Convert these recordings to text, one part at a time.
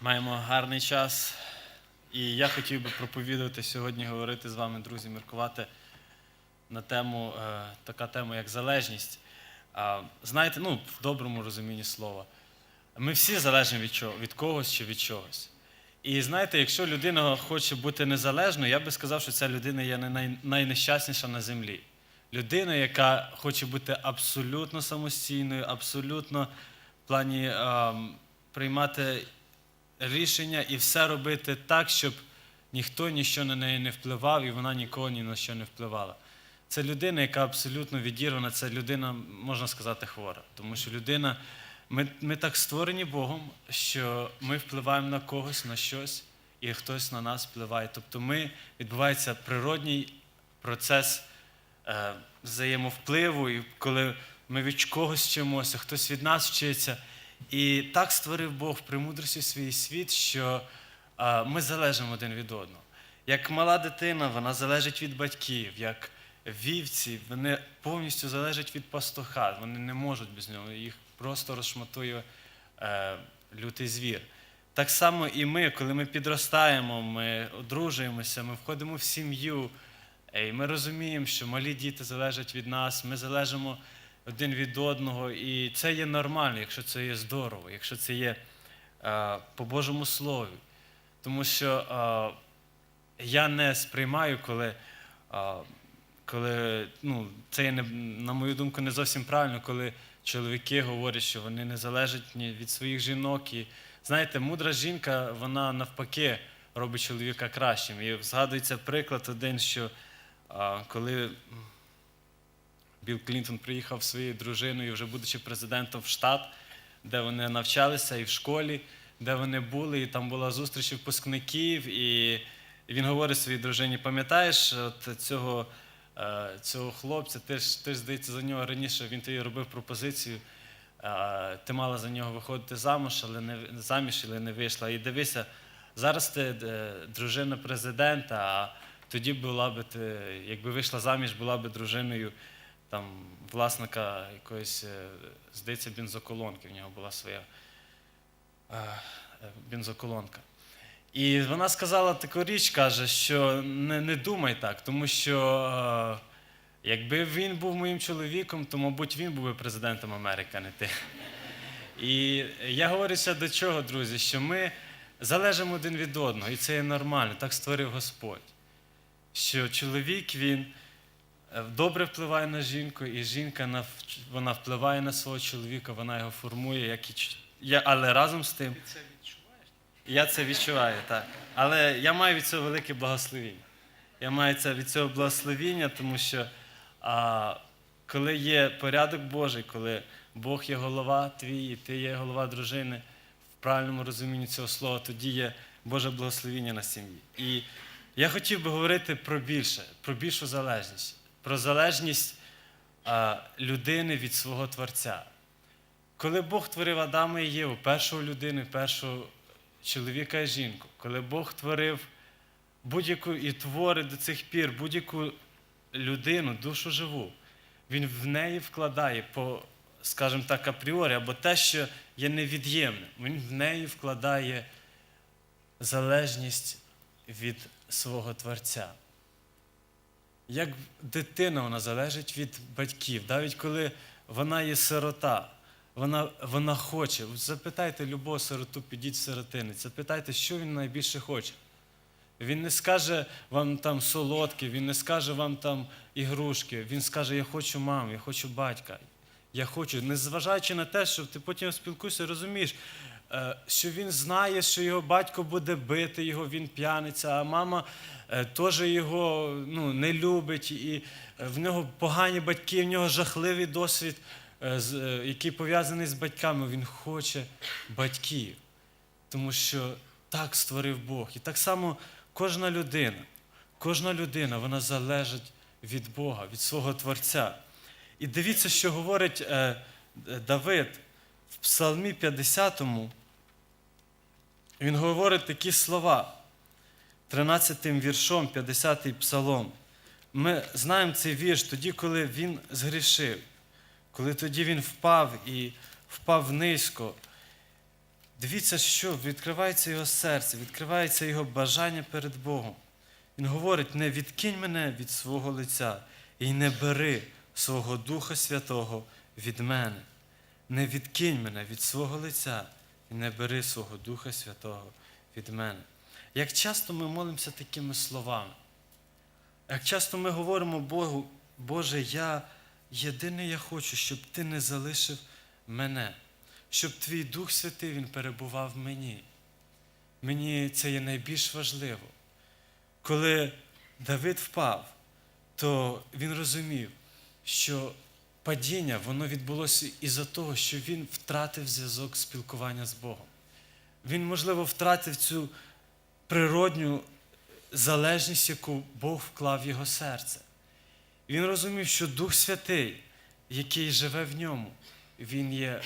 Маємо гарний час. І я хотів би проповідувати сьогодні, говорити з вами, друзі, міркувати на тему, е, така тема, як залежність. А, знаєте, ну, в доброму розумінні слова. Ми всі залежні від, чого, від когось чи від чогось. І знаєте, якщо людина хоче бути незалежною, я би сказав, що ця людина є най, найнещасніша на землі. Людина, яка хоче бути абсолютно самостійною, абсолютно в плані ем, приймати рішення і все робити так, щоб ніхто ніщо на неї не впливав, і вона нікого ні на що не впливала. Це людина, яка абсолютно відірвана, це людина, можна сказати, хвора. Тому що людина, ми, ми так створені Богом, що ми впливаємо на когось, на щось, і хтось на нас впливає. Тобто ми відбувається природній процес е, взаємовпливу, і коли ми від когось вчимося, хтось від нас вчиться. І так створив Бог в премудрості свій світ, що ми залежимо один від одного. Як мала дитина, вона залежить від батьків, як вівці, вони повністю залежать від пастуха, вони не можуть без нього, їх просто розшматує е, лютий звір. Так само і ми, коли ми підростаємо, ми одружуємося, ми входимо в сім'ю, і ми розуміємо, що малі діти залежать від нас, ми залежимо один від одного, і це є нормально, якщо це є здорово, якщо це є е, по Божому Слові. Тому що е, я не сприймаю, коли, е, коли ну, це є, не, на мою думку, не зовсім правильно, коли чоловіки говорять, що вони не залежать ні від своїх жінок. І знаєте, мудра жінка, вона навпаки робить чоловіка кращим. І згадується приклад один, що е, коли Білл Клінтон приїхав своєю дружиною, вже будучи президентом в штат, де вони навчалися і в школі, де вони були, і там була зустріч випускників, і він говорить своїй дружині: пам'ятаєш, от цього, е, цього хлопця, ти ж, ти ж здається, за нього раніше він тобі робив пропозицію. е, Ти мала за нього виходити замуж, але не заміж, але не вийшла. І дивися, зараз ти е, дружина президента, а тоді була би ти, якби вийшла заміж, була би дружиною там власника якоїсь, е, здається, бензоколонки. В нього була своя е, е, бензоколонка. І вона сказала таку річ, каже, що не, не думай так, тому що якби він був моїм чоловіком, то, мабуть, він був би президентом Америки, а не ти. І я говорюся до чого, друзі, що ми залежимо один від одного, і це є нормально, так створив Господь. Що чоловік він добре впливає на жінку, і жінка вона впливає на свого чоловіка, вона його формує, як і я, але разом з тим. Ти це відчуваєш? Я це відчуваю, так. Але я маю від цього велике благословіння. Я маю це від цього благословіння, тому що а, коли є порядок Божий, коли Бог є голова твій, і ти є голова дружини, в правильному розумінні цього слова, тоді є Боже благословіння на сім'ї. І я хотів би говорити про більше, про більшу залежність, про залежність а, людини від свого Творця. Коли Бог творив Адама і Єву, першу людину, першого чоловіка і жінку, коли Бог творив будь-яку і творить до цих пір будь-яку людину, душу живу, Він в неї вкладає по, скажімо так, апріорі, або те, що є невід'ємним. Він в неї вкладає залежність від свого Творця. Як дитина вона залежить від батьків, навіть коли вона є сирота, вона, вона хоче. Запитайте любого сироту, підіть сиротинець, запитайте, що він найбільше хоче. Він не скаже вам там солодке, він не скаже вам там ігрушки, він скаже, я хочу маму, я хочу батька. Я хочу, незважаючи на те, що ти потім спілкуєшся, розумієш, е, що він знає, що його батько буде бити його, він п'яниця, а мама е, теж його ну, не любить, і е, в нього погані батьки, в нього жахливий досвід, який пов'язаний з батьками. Він хоче батьків, тому що так створив Бог. І так само кожна людина, кожна людина, вона залежить від Бога, від свого Творця. І дивіться, що говорить е, е, Давид в Псалмі 50. Він говорить такі слова, 13 віршом, 50-й псалом. Ми знаємо цей вірш тоді, коли він згрішив, коли тоді він впав і впав низько. Дивіться, що відкривається його серце, відкривається його бажання перед Богом. Він говорить: не відкинь мене від свого лиця і не бери свого Духа Святого від мене. Не відкинь мене від свого лиця і не бери свого Духа Святого від мене. Як часто ми молимося такими словами? Як часто ми говоримо Богу, Боже, я єдине я хочу, щоб Ти не залишив мене, щоб Твій Дух Святий Він перебував в мені. Мені це є найбільш важливо. Коли Давид впав, то він розумів, що падіння воно відбулося із-за того, що він втратив зв'язок спілкування з Богом. Він, можливо, втратив цю природню залежність, яку Бог вклав в його серце. Він розумів, що Дух Святий, який живе в ньому, він є,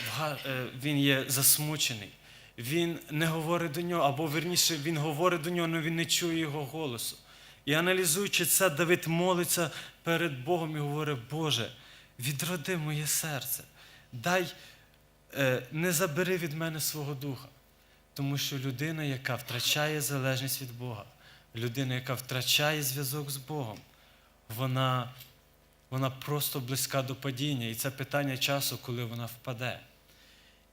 е, він є засмучений. Він не говорить до нього, або верніше, він говорить до нього, але він не чує його голосу. І аналізуючи це, Давид молиться перед Богом і говорить, Боже, відроди моє серце, дай, е, не забери від мене свого духа. Тому що людина, яка втрачає залежність від Бога, людина, яка втрачає зв'язок з Богом, вона, вона просто близька до падіння. І це питання часу, коли вона впаде.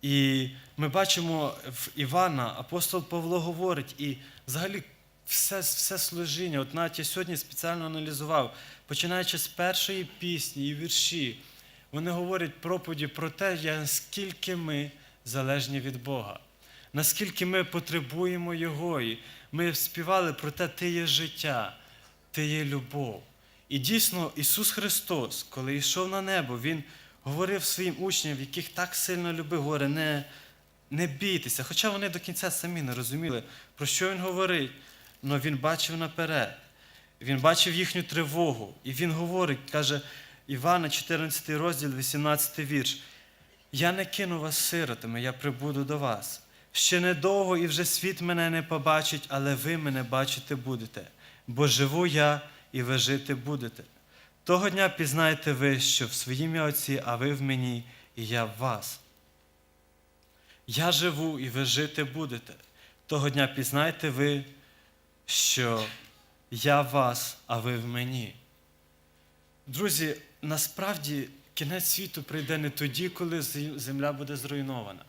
І ми бачимо в Івана, апостол Павло говорить, і взагалі все, все служіння, от навіть я сьогодні спеціально аналізував, починаючи з першої пісні і вірші, вони говорять проповіді про те, наскільки ми залежні від Бога, наскільки ми потребуємо Його. І ми співали про те, Ти є життя, Ти є любов. І дійсно, Ісус Христос, коли йшов на небо, Він говорив своїм учням, яких так сильно любив, говорить, не, не бійтеся. Хоча вони до кінця самі не розуміли, про що Він говорить, але Він бачив наперед. Він бачив їхню тривогу. І Він говорить, каже Івана, 14 розділ, 18 вірш. Я не кину вас сиротами, я прибуду до вас. Ще недовго і вже світ мене не побачить, але ви мене бачити будете, бо живу я і ви жити будете. Того дня пізнаєте ви, що в своїм Отці, а ви в мені, і я в вас. Я живу і ви жити будете. Того дня пізнайте ви, що я вас, а ви в мені. Друзі, насправді кінець світу прийде не тоді, коли земля буде зруйнована,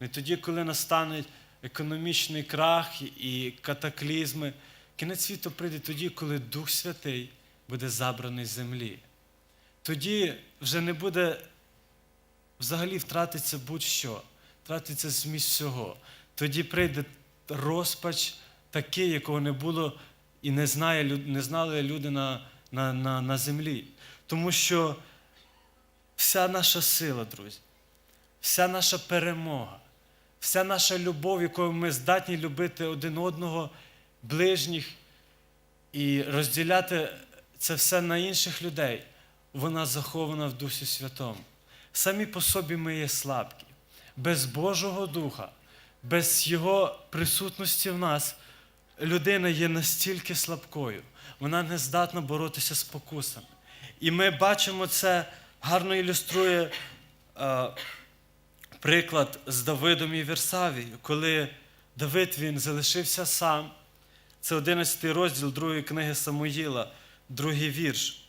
не тоді, коли настане економічний крах і катаклізми. Кінець світу прийде тоді, коли Дух Святий буде забраний з землі. Тоді вже не буде взагалі втратиться будь-що, втратиться зміст всього. Тоді прийде розпач такий, якого не було і не, знає, не знали люди на, на, на, на землі. Тому що вся наша сила, друзі, вся наша перемога, вся наша любов, якою ми здатні любити один одного, ближніх і розділяти це все на інших людей, вона захована в Дусі Святому. Самі по собі ми є слабкі. Без Божого Духа, без Його присутності в нас людина є настільки слабкою, вона не здатна боротися з покусами. І ми бачимо це гарно ілюструє е, приклад з Давидом і Версавією, коли Давид він залишився сам. Це 11 розділ другої книги Самуїла, другий вірш.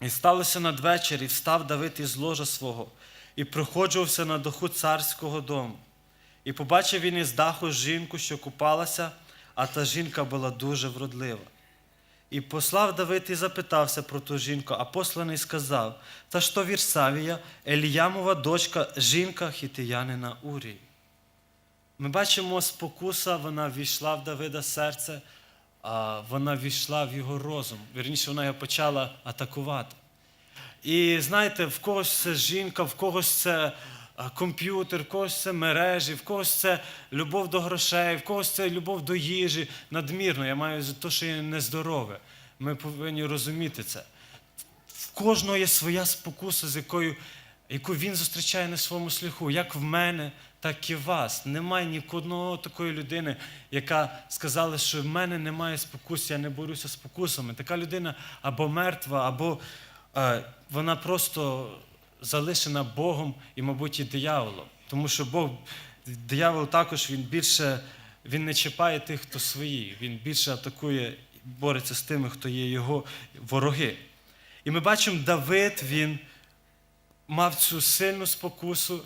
І сталося надвечір, і встав Давид із ложа свого, і проходжувався на даху царського дому. І побачив він із даху жінку, що купалася, а та жінка була дуже вродлива. І послав Давид і запитався про ту жінку, а посланий сказав: Та то Вірсавія, Еліямова дочка, жінка хітиянина Урії. Ми бачимо, спокуса, вона війшла в Давида серце, а вона війшла в його розум. Вірніше, вона його почала атакувати. І знаєте, в когось це жінка, в когось це комп'ютер, в когось це мережі, в когось це любов до грошей, в когось це любов до їжі, надмірно. Я маю за те, що є нездорове. Ми повинні розуміти це. В кожного є своя спокуса, з якою, яку він зустрічає на своєму шляху, як в мене, так і в вас. Немає ні одного такої людини, яка сказала, що в мене немає спокус, я не борюся з спокусами. Така людина або мертва, або е, вона просто залишена Богом і, мабуть, і дияволом. Тому що Бог диявол також він більше він не чіпає тих, хто свої. Він більше атакує, бореться з тими, хто є його вороги. І ми бачимо, Давид він мав цю сильну спокусу,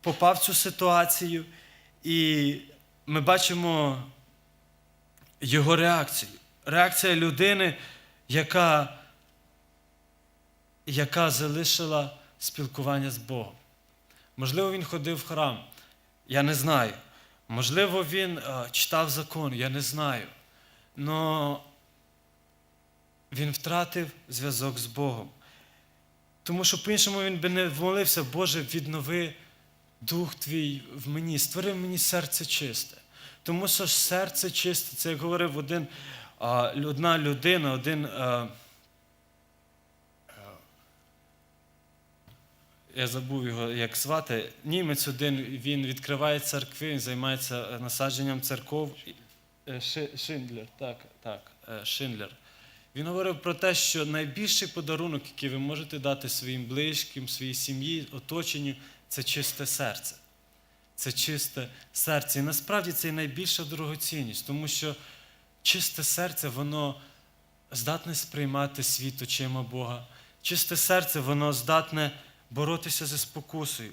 попав в цю ситуацію, і ми бачимо його реакцію. Реакція людини, яка, яка залишила спілкування з Богом. Можливо, він ходив в храм, я не знаю. Можливо, він е, читав закон, я не знаю. Но він втратив зв'язок з Богом. Тому що по-іншому він би не молився, Боже, віднови дух твій в мені, створи мені серце чисте. Тому що серце чисте, це як говорив один, одна людина, один. Я забув його, як звати. Німець один, він відкриває церкви, він займається е, насадженням церков. Е, Шиндлер, так, так, е, Шиндлер. Він говорив про те, що найбільший подарунок, який ви можете дати своїм близьким, своїй сім'ї, оточенню, це чисте серце. Це чисте серце. І насправді це і найбільша дорогоцінність, тому що чисте серце, воно здатне сприймати світ очима Бога. Чисте серце, воно здатне боротися зі спокусою.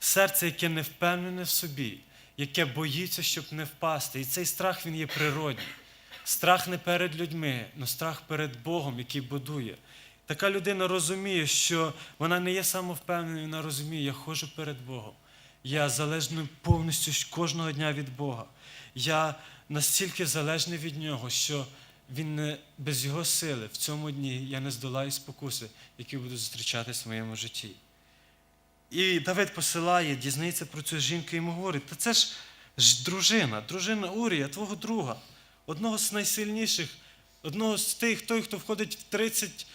Серце, яке не впевнене в собі, яке боїться, щоб не впасти. І цей страх він є природній. Страх не перед людьми, але страх перед Богом, який будує. Така людина розуміє, що вона не є самовпевненою, вона розуміє, я ходжу перед Богом. Я залежний повністю кожного дня від Бога. Я настільки залежний від Нього, що він не, без Його сили в цьому дні я не здолаю спокуси, які буду зустрічатись в моєму житті. І Давид посилає, дізнається про цю жінку і йому говорить: та це ж, дружина, дружина Урія, твого друга, одного з найсильніших, одного з тих, той, хто входить в 30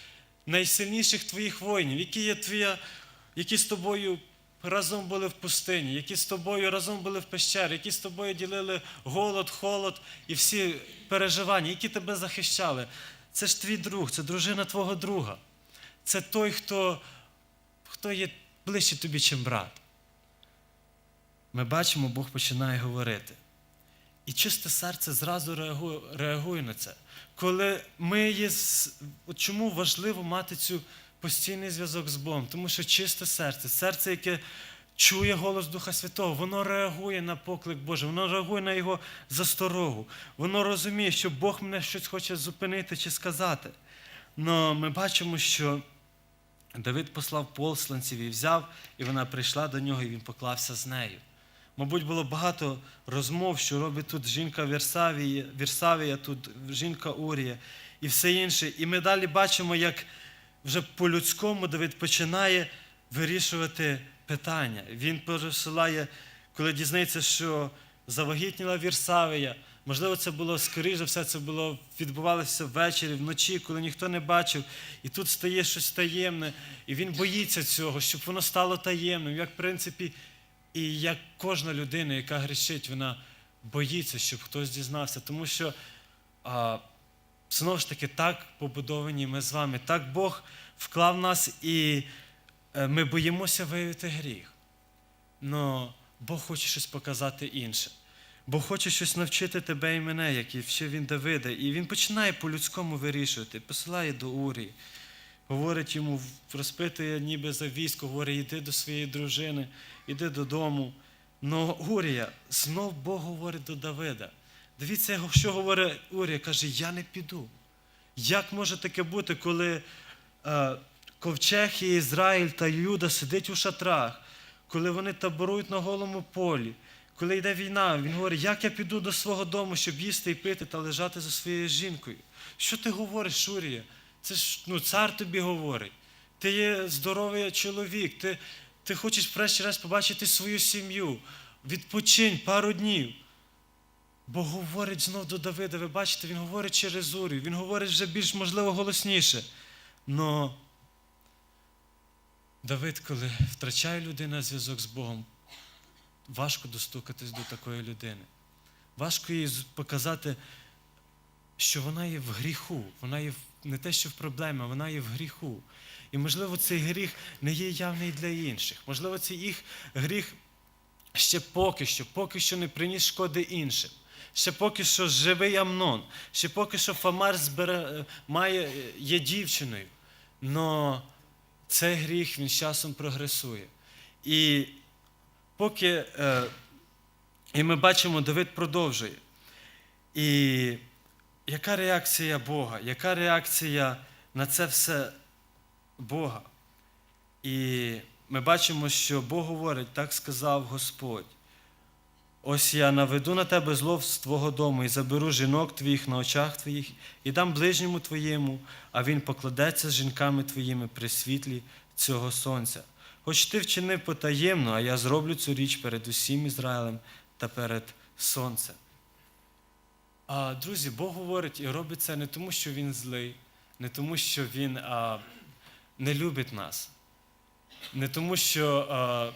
найсильніших твоїх воїнів, які є твоя, які з тобою разом були в пустині, які з тобою разом були в пещері, які з тобою ділили голод, холод і всі переживання, які тебе захищали. Це ж твій друг, це дружина твого друга. Це той, хто, хто є ближче тобі, чим брат. Ми бачимо, Бог починає говорити. І чисте серце зразу реагує, реагує на це. Коли ми є. чому важливо мати цю постійний зв'язок з Богом? Тому що чисте серце, серце, яке чує голос Духа Святого, воно реагує на поклик Божий, воно реагує на Його засторогу. Воно розуміє, що Бог мене щось хоче зупинити чи сказати. Но ми бачимо, що Давид послав посланців і взяв, і вона прийшла до нього, і він поклався з нею. Мабуть, було багато розмов, що робить тут жінка Вірсавія, Вірсавія, тут жінка Урія і все інше. І ми далі бачимо, як вже по-людському Давид починає вирішувати питання. Він посилає, коли дізнається, що завагітніла Вірсавія. Можливо, це було скоріше за все, це було відбувалося ввечері, вночі, коли ніхто не бачив. І тут стає щось таємне, і він боїться цього, щоб воно стало таємним. Як в принципі, і як кожна людина, яка грішить, вона боїться, щоб хтось дізнався. Тому що а, знову ж таки так побудовані ми з вами. Так Бог вклав нас, і е, ми боїмося виявити гріх. Но Бог хоче щось показати інше. Бог хоче щось навчити тебе і мене, як і вчив він Давида. І він починає по-людському вирішувати, посилає до Урії, говорить йому, розпитує ніби за військо, говорить, іди до своєї дружини, іди додому. Но Урія, знов Бог говорить до Давида. Дивіться, що говорить Урія, каже, я не піду. Як може таке бути, коли е, ковчег і Ізраїль та Юда сидить у шатрах, коли вони таборують на голому полі, коли йде війна, він говорить, як я піду до свого дому, щоб їсти і пити та лежати за своєю жінкою? Що ти говориш, Шурія? Це ж ну, цар тобі говорить. Ти є здоровий чоловік, ти, ти хочеш врешті-решт побачити свою сім'ю. Відпочинь пару днів. Бог говорить знов до Давида, ви бачите, він говорить через Урію, він говорить вже більш, можливо, голосніше. Но Давид, коли втрачає людина зв'язок з Богом, важко достукатись до такої людини. Важко їй показати, що вона є в гріху, вона є не те, що в проблемі, вона є в гріху. І, можливо, цей гріх не є явний для інших. Можливо, цей їх гріх ще поки що, поки що не приніс шкоди іншим. Ще поки що живий Амнон, ще поки що Фамар збере, має, є дівчиною. Но цей гріх він з часом прогресує. І поки е, і ми бачимо, Давид продовжує. І яка реакція Бога? Яка реакція на це все Бога? І ми бачимо, що Бог говорить, так сказав Господь. Ось я наведу на тебе зло з твого дому і заберу жінок твоїх на очах твоїх, і дам ближньому твоєму, а він покладеться з жінками твоїми при світлі цього сонця. Хоч ти вчинив потаємно, а я зроблю цю річ перед усім Ізраїлем та перед сонцем. А, друзі, Бог говорить і робить це не тому, що Він злий, не тому, що Він а, не любить нас, не тому, що а,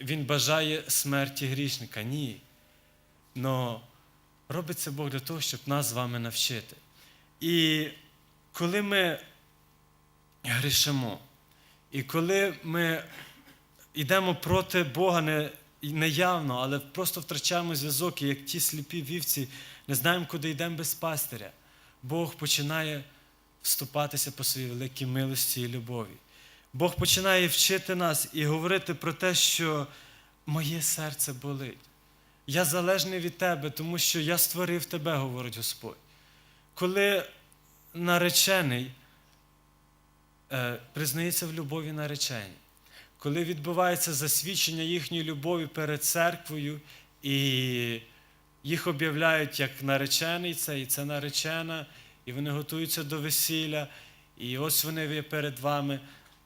Він бажає смерті грішника. Ні. Но робить це Бог для того, щоб нас з вами навчити. І коли ми грішимо, і коли ми йдемо проти Бога не, не явно, але просто втрачаємо зв'язок, і як ті сліпі вівці, не знаємо, куди йдемо без пастиря, Бог починає вступатися по своїй великій милості і любові. Бог починає вчити нас і говорити про те, що моє серце болить. Я залежний від тебе, тому що я створив тебе, говорить Господь. Коли наречений е, признається в любові нареченій, коли відбувається засвідчення їхньої любові перед церквою, і їх об'являють як наречений це, і це наречена, і вони готуються до весілля, і ось вони є перед вами.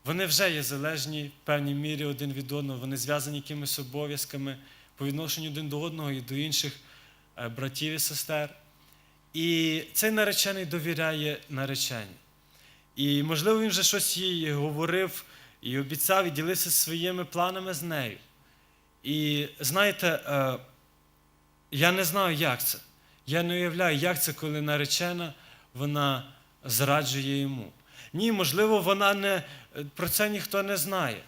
Вони вже є залежні в певній мірі один від одного, вони зв'язані якимись обов'язками по відношенню один до одного і до інших е, братів і сестер. І цей наречений довіряє нареченій. І, можливо, він вже щось їй говорив і обіцяв, і ділився своїми планами з нею. І знаєте, е, я не знаю, як це. Я не уявляю, як це, коли наречена вона зраджує йому. Ні, можливо, вона не, про це ніхто не знає.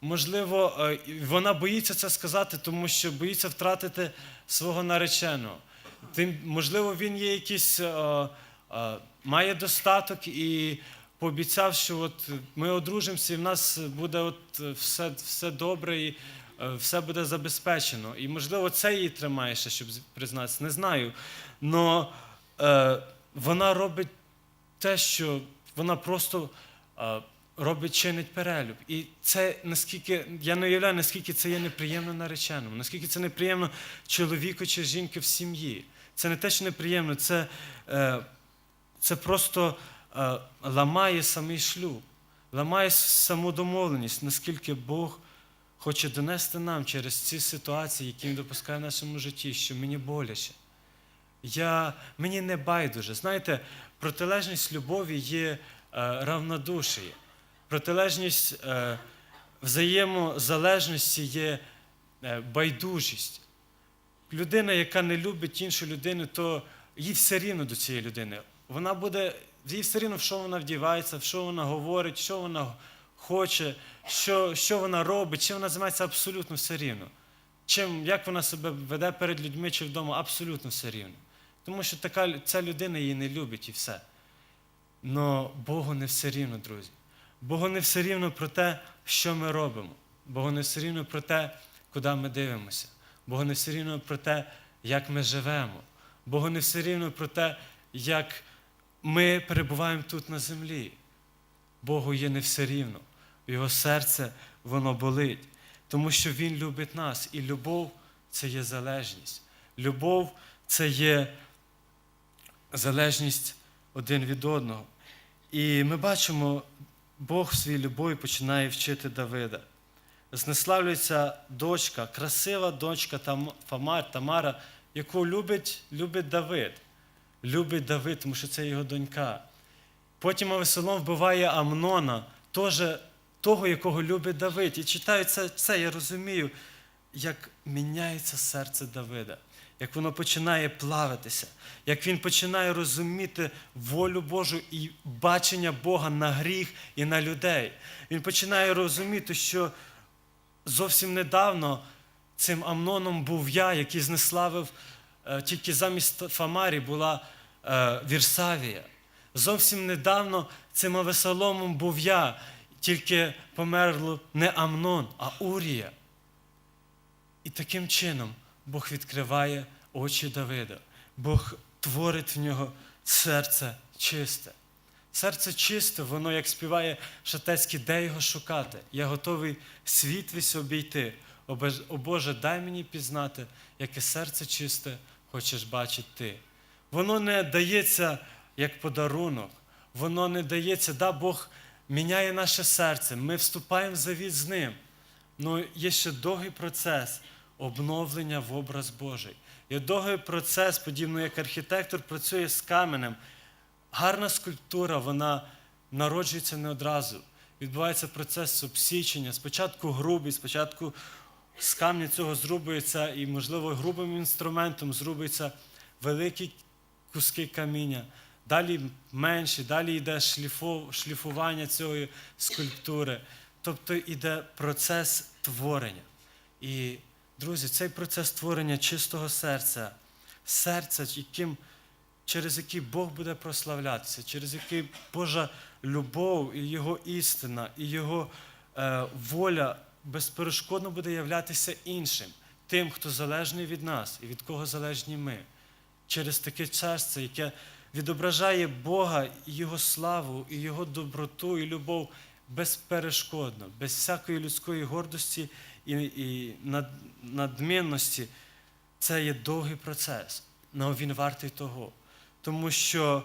Можливо, е, вона боїться це сказати, тому що боїться втратити свого нареченого. Тим, можливо, він є якийсь, е, має достаток і пообіцяв, що от ми одружимося, і в нас буде от все, все добре, і е, все буде забезпечено. І, можливо, це її тримає ще, щоб признатися. Не знаю. Но е, вона робить те, що вона просто е, робить, чинить перелюб. І це наскільки, я не уявляю, наскільки це є неприємно нареченому, наскільки це неприємно чоловіку чи жінки в сім'ї. Це не те, що неприємно, це, е, це просто е, ламає самий шлюб, ламає саму домовленість, наскільки Бог хоче донести нам через ці ситуації, які він допускає в нашому житті, що мені боляче. Я, Мені не байдуже. Знаєте, протилежність любові є е, равнодушіє. Протилежність е, взаємозалежності є е, байдужість. Людина, яка не любить іншу людину, то їй все рівно до цієї людини. Вона буде, їй все рівно, в що вона вдівається, в що вона говорить, що вона хоче, що, що вона робить, чим вона займається абсолютно все рівно. Чим, як вона себе веде перед людьми чи вдома, абсолютно все рівно. Тому що така, ця людина її не любить і все. Но Богу не все рівно, друзі. Богу не все рівно про те, що ми робимо. Богу не все рівно про те, куди ми дивимося. Богу не все рівно про те, як ми живемо. Богу не все рівно про те, як ми перебуваємо тут на землі. Богу є не все рівно. Його серце, воно болить. Тому що Він любить нас. І любов це є залежність. Любов це є залежність один від одного. І ми бачимо, Бог в своїй любові починає вчити Давида. Знеславлюється дочка, красива дочка Фамар, Тамара, яку любить, любить Давид. Любить Давид, тому що це його донька. Потім Авесолом вбиває Амнона, того, якого любить Давид. І читаю це, це, я розумію, як міняється серце Давида, як воно починає плавитися, як він починає розуміти волю Божу і бачення Бога на гріх і на людей. Він починає розуміти, що зовсім недавно цим Амноном був я, який знеславив е, тільки замість Фамарі була Вірсавія. Зовсім недавно цим Авесоломом був я, тільки померло не Амнон, а Урія. І таким чином Бог відкриває очі Давида. Бог творить в нього серце чисте. Серце чисте, воно, як співає Шатецький, де його шукати. Я готовий світ весь обійти. О Боже, дай мені пізнати, яке серце чисте хочеш бачити ти. Воно не дається як подарунок, воно не дається, да, Бог міняє наше серце, ми вступаємо в завіт з ним. Ну, є ще довгий процес обновлення в образ Божий. Є довгий процес, подібно як архітектор працює з каменем. Гарна скульптура, вона народжується не одразу. Відбувається процес обсічення. Спочатку грубий, спочатку з камня цього зрубується, і, можливо, грубим інструментом зрубуються великі куски каміння. Далі менші, далі йде шліфування цієї скульптури. Тобто йде процес творення. І, друзі, цей процес творення чистого серця, серця, яким, через який Бог буде прославлятися, через який Божа любов і Його істина, і Його е, воля безперешкодно буде являтися іншим, тим, хто залежний від нас і від кого залежні ми. Через таке серце, яке відображає Бога і Його славу, і Його доброту, і любов безперешкодно, без всякої людської гордості і, і над, надмінності. Це є довгий процес, але він вартий того. Тому що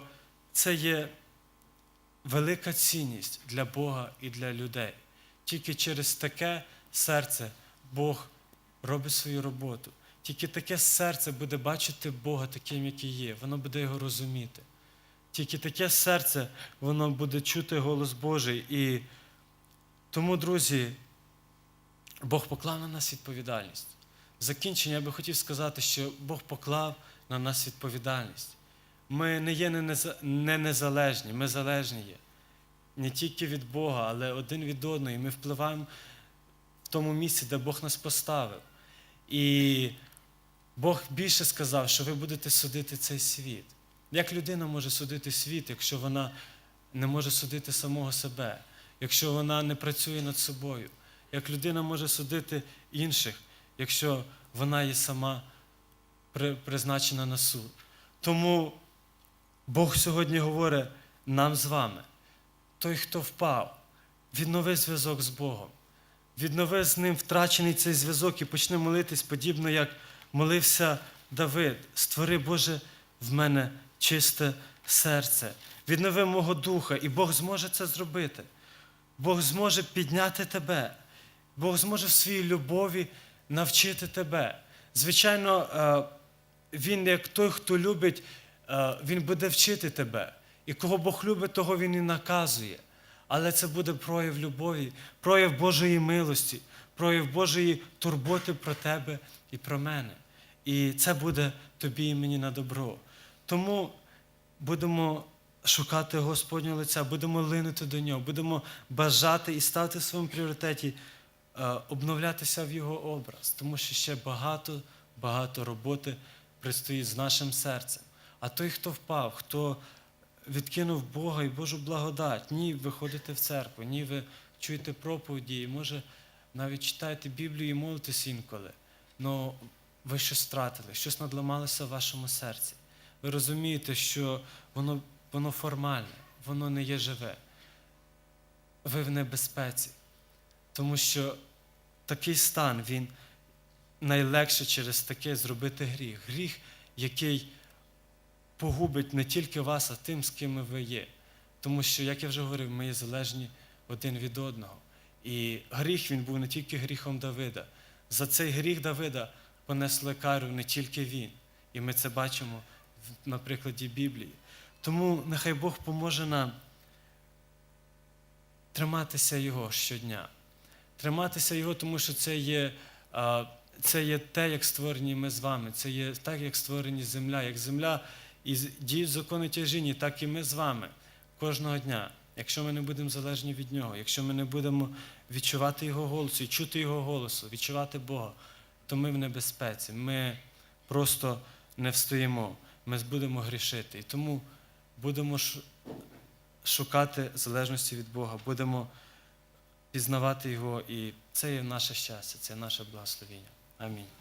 це є велика цінність для Бога і для людей. Тільки через таке серце Бог робить свою роботу. Тільки таке серце буде бачити Бога таким, який є, воно буде його розуміти. Тільки таке серце, воно буде чути голос Божий. І тому, друзі, Бог поклав на нас відповідальність. В закінчення я би хотів сказати, що Бог поклав на нас відповідальність. Ми не є не незалежні, ми залежні є. Не тільки від Бога, але один від одного. І ми впливаємо в тому місці, де Бог нас поставив. І Бог більше сказав, що ви будете судити цей світ. Як людина може судити світ, якщо вона не може судити самого себе, якщо вона не працює над собою? Як людина може судити інших, якщо вона є сама призначена на суд? Тому Бог сьогодні говорить нам з вами. Той, хто впав, віднови зв'язок з Богом. Віднови з ним втрачений цей зв'язок і почни молитись, подібно як молився Давид. Створи, Боже, в мене чисте серце. Віднови мого духа, і Бог зможе це зробити. Бог зможе підняти тебе. Бог зможе в своїй любові навчити тебе. Звичайно, е, Він, як той, хто любить, е, Він буде вчити тебе. І кого Бог любить, того Він і наказує. Але це буде прояв любові, прояв Божої милості, прояв Божої турботи про тебе і про мене. І це буде тобі і мені на добро. Тому будемо шукати Господнього лиця, будемо линути до нього, будемо бажати і ставити в своєму пріоритеті, е, обновлятися в Його образ, тому що ще багато, багато роботи предстоїть з нашим серцем. А той, хто впав, хто відкинув Бога і Божу благодать, ні, ви ходите в церкву, ні, ви чуєте проповіді, і може навіть читаєте Біблію і молитесь інколи. але ви щось втратили, щось надламалося в вашому серці. Ви розумієте, що воно, воно формальне, воно не є живе. Ви в небезпеці. Тому що такий стан, він найлегше через таке зробити гріх. Гріх, який погубить не тільки вас, а тим, з ким ви є. Тому що, як я вже говорив, ми є залежні один від одного. І гріх він був не тільки гріхом Давида. За цей гріх Давида понесли кару не тільки він. І ми це бачимо на прикладі Біблії. Тому нехай Бог поможе нам триматися Його щодня. Триматися Його, тому що це є, це є те, як створені ми з вами. Це є так, як створені земля. Як земля і діють закони тяжіння, так і ми з вами кожного дня. Якщо ми не будемо залежні від Нього, якщо ми не будемо відчувати Його голосу і чути Його голосу, відчувати Бога, то ми в небезпеці. Ми просто не встоїмо. Ми будемо грішити. І тому будемо шукати залежності від Бога, будемо пізнавати Його, і це є наше щастя, це є наше благословіння. Амінь.